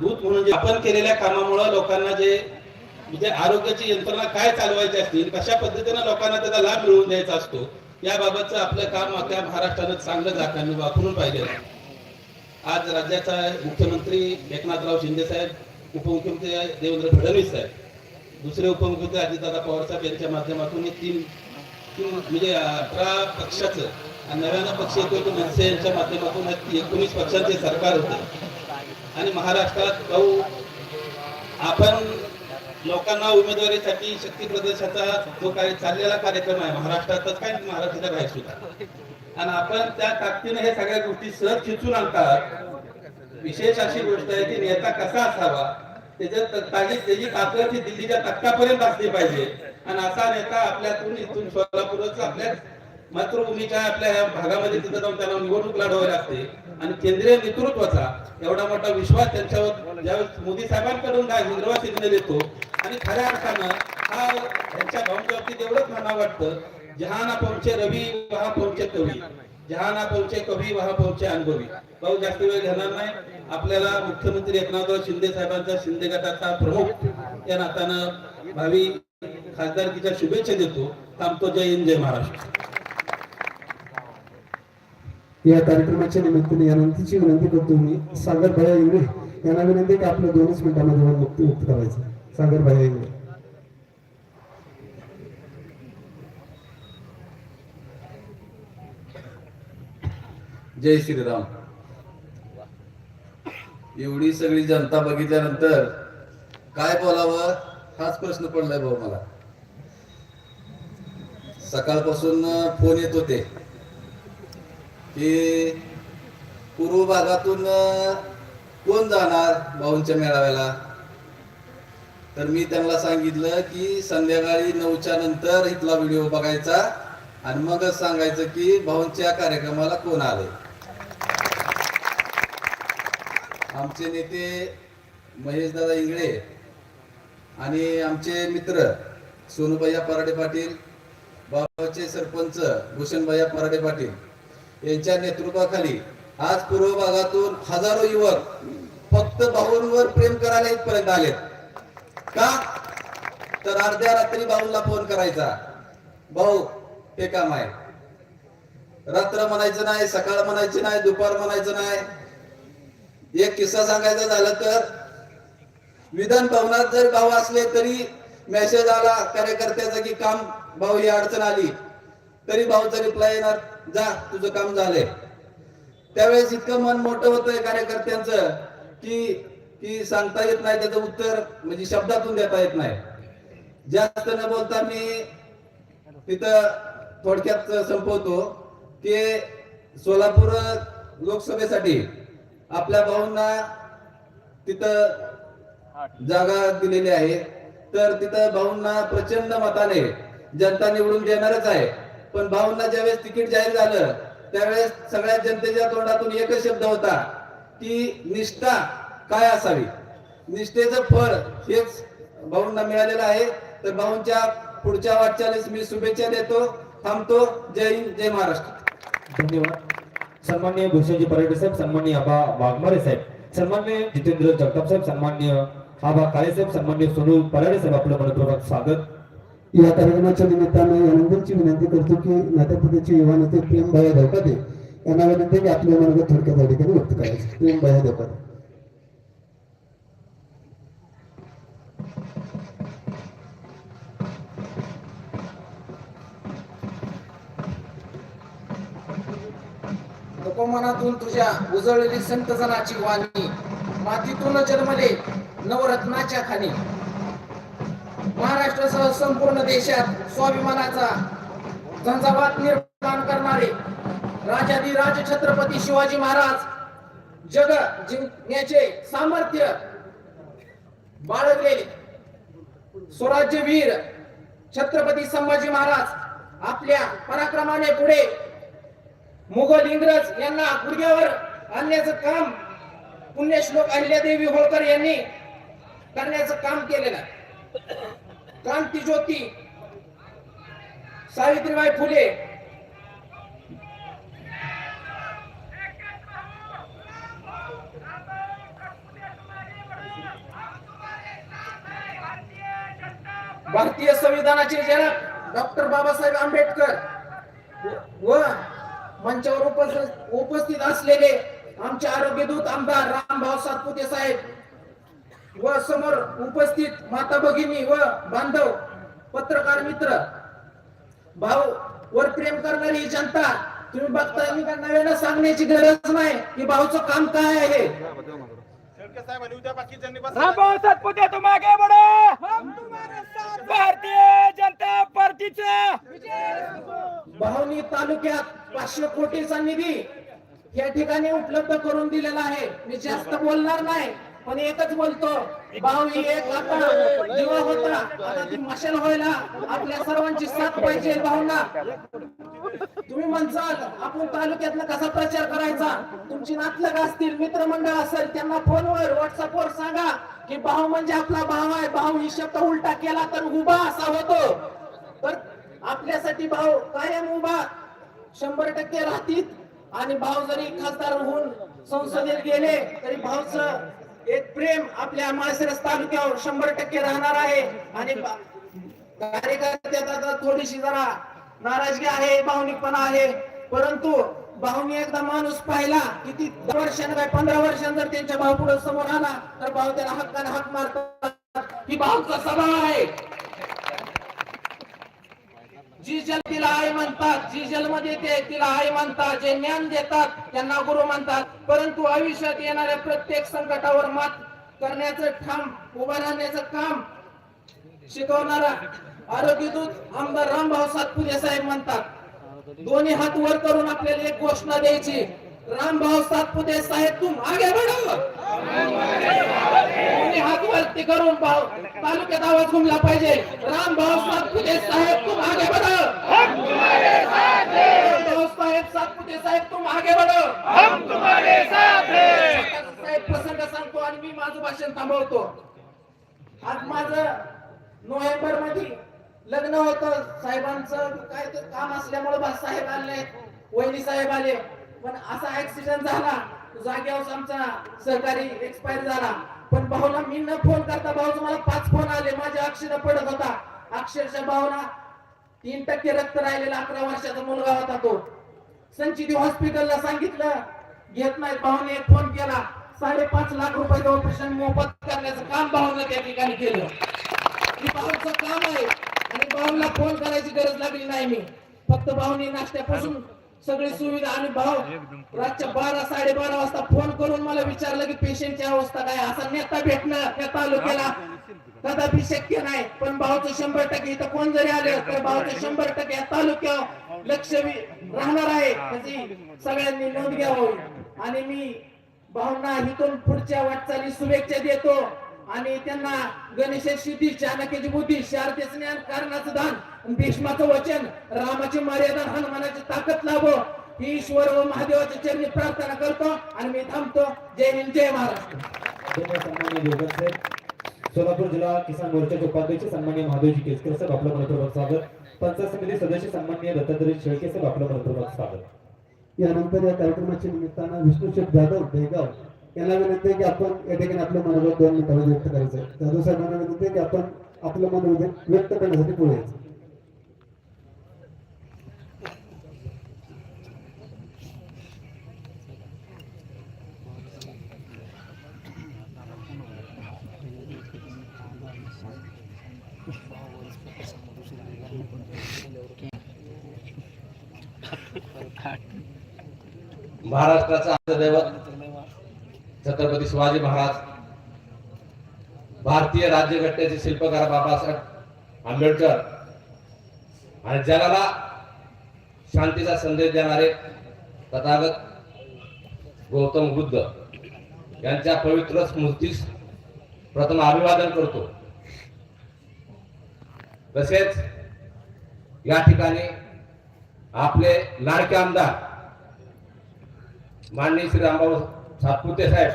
दूत म्हणून जे आपण केलेल्या कामामुळे लोकांना जे म्हणजे आरोग्याची यंत्रणा काय चालवायची असतील कशा पद्धतीने लोकांना त्याचा लाभ मिळवून द्यायचा असतो याबाबतचं आपलं काम अख्या महाराष्ट्रानं चांगलं जाताना वापरून पाहिजे आज राज्याचा मुख्यमंत्री एकनाथराव शिंदे साहेब उपमुख्यमंत्री देवेंद्र फडणवीस साहेब दुसरे उपमुख्यमंत्री अजितदादा पवार साहेब यांच्या माध्यमातून हे तीन म्हणजे अठरा पक्षाचं आणि नव्यानं पक्ष येतो मनसे यांच्या माध्यमातून एकोणीस पक्षांचे सरकार होते आणि महाराष्ट्रात जाऊ आपण लोकांना उमेदवारीसाठी शक्ती प्रदर्शनाचा जो काही चाललेला कार्यक्रम आहे महाराष्ट्रातच काय महाराष्ट्राच्या बाहेर सुद्धा. आणि आपण त्या ताकदीने हे सगळ्या गोष्टी सहज खिचून आणतात. विशेष अशी गोष्ट आहे की नेता कसा असावा त्याच्यात त्याची ताकद ही दिल्लीच्या तख्तापर्यंत असली पाहिजे. आणि असा नेता आपल्यातून इथून सोलापूरच आपल्या मातृभूमीच्या आपल्या भागामध्ये तिथं जाऊन त्यांना निवडणूक लढवायला लागते. आणि केंद्रीय नेतृत्वाचा एवढा मोठा विश्वास त्यांच्यावर ज्यावेळेस मोदी साहेबांकडून काय सिग्नल येतो. आणि खऱ्या अर्थानं हा त्यांच्या भाऊबाबतीत एवढंच म्हणा वाटतं जहाना पोहोचे रवी वहा पोहोचे कवी. जहाना पोहोचे कवी वहा पोहोचे अनुभवी. भाऊ जास्त वेळ घेणार नाही. आपल्याला मुख्यमंत्री एकनाथराव शिंदे साहेबांचा शिंदे गटाचा प्रमुख या नात्यानं भावी खासदारकीच्या शुभेच्छा देतो. थांबतो. जय हिंद जय महाराष्ट्र. या कार्यक्रमाच्या निमित्ताने यानंतरची विनंती करतो मी सागर भाया इंगळे यांना विनंती की आपल्या दोनच मिनिटांमध्ये मत मुक्त व्यक्त करायचं. सागर भाया इंगळे. जय श्रीराम. एवढी सगळी जनता बघितल्यानंतर काय बोलावं हाच प्रश्न पडलाय भाऊ मला. सकाळपासून फोन येत होते. की पूर्व भागातून कोण जाणार भाऊंच्या मेळाव्याला? तर मी त्यांना सांगितलं की संध्याकाळी नऊच्या नंतर इथला व्हिडिओ बघायचा आणि मगच सांगायचं की भाऊंच्या कार्यक्रमाला कोण आले? आमचे नेते महेश दादा इंगळे आणि आमचे मित्र सोनूभैया पराडे पाटील बाबाचे सरपंच भूषणभैया पराडे पाटील. यांच्या नेतृत्वाखाली आज पूर्व भागातून हजारो युवक फक्त भाऊंवर प्रेम करायला इथपर्यंत आलेत. का? तर अर्ध्या रात्री भाऊला फोन करायचा. भाऊ हे काम आहे. रात्र म्हणायचं नाही सकाळ म्हणायची नाही दुपार म्हणायचं नाही. एक किस्सा सांगायचा झाला तर विधान भवनात जर भाऊ असले तरी मेसेज आला कार्यकर्त्याचा की काम भाऊ ही अडचण आली. तरी भाऊचा रिप्लाय येणार. जा तुझं काम झालंय. त्यावेळेस इतकं मन मोठं होतंय कार्यकर्त्यांचं की की सांगता येत नाही त्याचं उत्तर म्हणजे शब्दातून देता येत नाही. जास्त न बोलता मी तिथं थोडक्यात संपवतो की सोलापूर लोकसभेसाठी आपल्या भाऊंना तिथं जागा दिलेली आहे. तर तिथं भाऊंना प्रचंड मताने जनता निवडून देणारच आहे. पण भाऊंना ज्यावेळेस तिकीट जाहीर झालं त्यावेळेस सगळ्या जनतेच्या तोंडातून एकच शब्द होता की निष्ठा काय असावी? निष्ठेचं फळ हेच भाऊंना मिळालेलं आहे. तर भाऊंच्या पुढच्या वाटचालीस मी शुभेच्छा देतो. थांबतो. जय हिंद जय महाराष्ट्र. धन्यवाद. सन्मान्य भूषणजी पर्यटक साहेब सन्मान्य आबा वाघमारे साहेब सन्मान्य जितेंद्र जगताप साहेब सन्मान्य आबा काळे साहेब सन्मान्य सोनू पराडे साहेब आपलं मनपूर्वक स्वागत. या कार्यक्रमाच्या निमित्तानं यानंतरची विनंती करतो की नाट्यपतीचे युवा नेते प्रेम भाया धोकादे यांना विनंती की आपल्या मनोगत थोडक्यात या ठिकाणी व्यक्त करायचं. प्रेम भाया धोकादे मनातून तुझ्या उजळलेली संतजनाची वाणी. मातीतून जन्मले नवरत्नाच्या खाणी. महाराष्ट्रासह संपूर्ण देशात स्वाभिमानाचा झंझावात निर्माण करणारे राजाधिराज छत्रपती शिवाजी महाराज जग जिंकण्याचे सामर्थ्य बाळगलेले स्वराज्यवीर छत्रपती संभाजी महाराज आपल्या पराक्रमाने पुढे मुघल इंग्रज यांना गुडघ्यावर आणण्याचं काम पुण्यश्लोक अहिल्यादेवी होळकर यांनी करण्याचं काम केलेलं आहे. क्रांती ज्योती सावित्रीबाई फुले भारतीय संविधानाचे जनक डॉक्टर बाबासाहेब आंबेडकर व मंचावर उपस्थित असलेले आमचे आरोग्यदूत आमदार रामभाऊ सातपुते साहेब व समोर उपस्थित माता भगिनी व बांधव पत्रकार मित्र भाऊ वर प्रेम करणारी जनता तुम्ही बघताय मी नव्यानं सांगण्याची गरज नाही की भाऊचं काम काय आहे. भारतीय जनता पार्टीचा. भाऊनी तालुक्यात पाचशे कोटीचा निधी या ठिकाणी उपलब्ध करून दिलेला आहे. मी जास्त बोलणार नाही. पण एकच बोलतो भाऊ एक आता दिवा होता आता ती मशाल व्हायला आपल्या सर्वांची साथ पाहिजे भावना तुम्ही म्हणसाल आपण तालुक्यातला कसा प्रचार करायचा? तुमची नातलग असतील मित्रमंडळ असेल त्यांना फोनवर व्हॉट्सअपवर सांगा की भाऊ म्हणजे आपला भाव आहे. भाऊ ही शब्द उलटा केला तर उभा असा होतो. तर आपल्यासाठी भाऊ कायम उभा शंभर टक्के राहतील. आणि भाऊ जरी खासदार होऊन संसदेत गेले तरी भाऊचं एक प्रेम आपल्या माळशिरस तालुक्यावर शंभर टक्के राहणार आहे. आणि कार्यकर्त्यात आता थोडीशी जरा नाराजगी आहे भावनिकपणा आहे. परंतु भाऊनी एकदा माणूस पाहिला किती दहा काय पंधरा वर्षांनी जर त्यांच्या भाऊ पुढे समोर आला तर भाऊ त्याला हक्काने हक मारतात. ही भाऊचा स्वभाव आहे. जी जल तिला आई म्हणतात जी जलमध्ये ते तिला आई म्हणतात जे ज्ञान देतात त्यांना गुरु म्हणतात. परंतु आयुष्यात येणाऱ्या प्रत्येक संकटावर मात करण्याचं ठाम उभं राहण्याचं काम शिकवणारा आरोग्यदूत आमदार रामभाऊ सातपुते साहेब म्हणतात. दोन्ही हात वर करून आपल्याला एक घोषणा द्यायची. रामभाऊ सातपुते साहेब तुम आगे बढ़ो. कोणी हात वरती करून भाऊ तालुक्यात आवाज घुमला पाहिजे. रामभाऊ सातपुते साहेब तुम आगे बढ़ो. साहेब सातपुते साहेब तुम आगे बढ़ो. साहेब प्रसंग सांगतो आणि मी माझं भाषण थांबवतो. आज माझं नोव्हेंबरमध्ये लग्न होतं. साहेबांचं काय तर काम असल्यामुळे साहेब आले. वहिनी साहेब आले. पण असा ऍक्सिडेंट झाला. जाग्यावर आमचा सहकारी एक्सपायर झाला. पण भाऊला मी न फोन करता भाऊ मला पाच फोन आले. माझ्या अक्षर पडत होता. अक्षरशः भाऊला तीन टक्के रक्त राहिलेला अकरा वर्षाचा मुलगा होता तो. संचिती हॉस्पिटलला सांगितलं घेत नाही. भाऊने एक फोन केला. साडेपाच लाख रुपयाचं ऑपरेशन मोफत करण्याचं काम भाऊनं त्या ठिकाणी केलं. भाऊचं काम आहे. आणि भाऊला फोन करायची गरज लागली नाही मी. फक्त भाऊने नाश्त्यापासून सगळी सुविधा आणि भाव. रातच्या बारा साडेबारा वाजता फोन करून मला विचारलं की पेशंटची अवस्था काय असा नेता भेटणं या तालुक्याला. कदापि शक्य नाही पण भावचं शंभर टक्के इथं कोण जरी आले तर भावचं शंभर टक्के या तालुक्यावर लक्ष राहणार आहे. त्याची सगळ्यांनी नोंद घ्यावं. आणि मी भावना इथून पुढच्या वाटचाली शुभेच्छा देतो. आणि त्यांना गणेश सिद्धी चाणक्याची बुद्धी शारदेचं ज्ञान कारणाचं दान आणि भीष्माचं वचन रामाची मर्यादा हनुमानाची ताकद लाभो ही ईश्वर व महादेवाच्या चरणी प्रार्थना करतो आणि मी थांबतो. जय हिंद जय महाराष्ट्र. सोलापूर जिल्हा किसान मोर्चाचे उपाध्यक्ष सन्मान्य महादेवजी केसकर साहेब आपलं मनपूर्वक स्वागत. पंचायत समिती सदस्य सन्मान्य दत्तात्रय शेळके साहेब आपलं मनपूर्वक स्वागत. यानंतर या कार्यक्रमाच्या निमित्तानं विष्णू जाधव देगाव यांना विनंती आहे की आपण या ठिकाणी आपलं मनोगत दोन मिनिटांमध्ये व्यक्त करायचं आहे. जाधव साहेबांना विनंती आहे की आपण आपलं मनोगत व्यक्त करण्यासाठी पुढे यायचं महाराष्ट्राचा दैवत छत्रपती शिवाजी महाराज भारतीय राज्यघटनेचे शिल्पकार बाबासाहेब आंबेडकर आणि जगाला शांतीचा संदेश देणारे तथागत गौतम बुद्ध यांच्या पवित्र स्मृतीस प्रथम अभिवादन करतो. तसेच या ठिकाणी आपले लाडके आमदार माननीय श्री रामभाऊ सातपुते साहेब.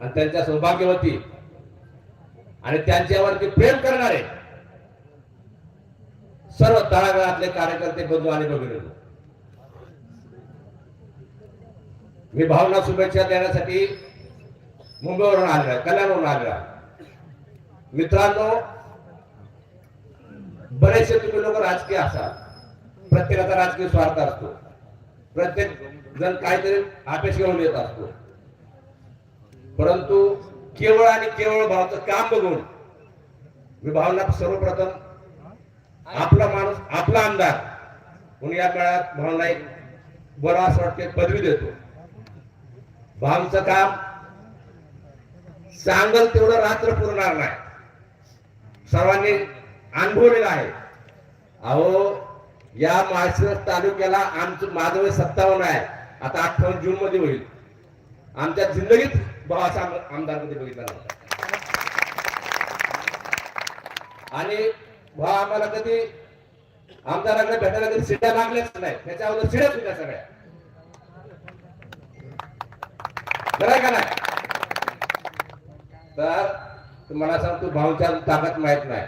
आणि त्यांच्या सौभाग्यवती. आणि त्यांच्यावरती प्रेम करणारे. सर्व तळागाळातले कार्यकर्ते बंधू आणि भगिनी. मी भावना शुभेच्छा देण्यासाठी मुंबईवरून आलेला कल्याणवरून आलेला मित्रांनो बरेचसे तुम्ही लोक राजकीय असाल. प्रत्येकाचा राजकीय स्वार्थ असतो. प्रत्येक जण काहीतरी अपेक्षा घेऊन येत असतो. परंतु केवळ आणि केवळ भावाचं काम बघून मी भावना सर्वप्रथम आपला माणूस आपला आमदार म्हणून या काळात भावना एक बरं असं वाटते पदवी देतो. भावचं काम सांगल तेवढं रात्र पुरणार नाही. सर्वांनी अनुभवलेलं आहे. अहो या माळशिरस तालुक्याला आमचं माझं वय सत्तावन्न आहे. आता अठ्ठावन्न जून मध्ये होईल. आमच्या जिंदगीत भावाचा आम- आमदार कधी बघितला नव्हता आणि भाव आम्हाला कधी आमदाराकडे भेटायला कधी सिड्या लागल्याच नाही. त्याच्या अगोदर सिड्याच होत्या सगळ्या. बरं का नाही? तर तुम्हाला सांगतो भाऊच्या ताकद माहीत नाही.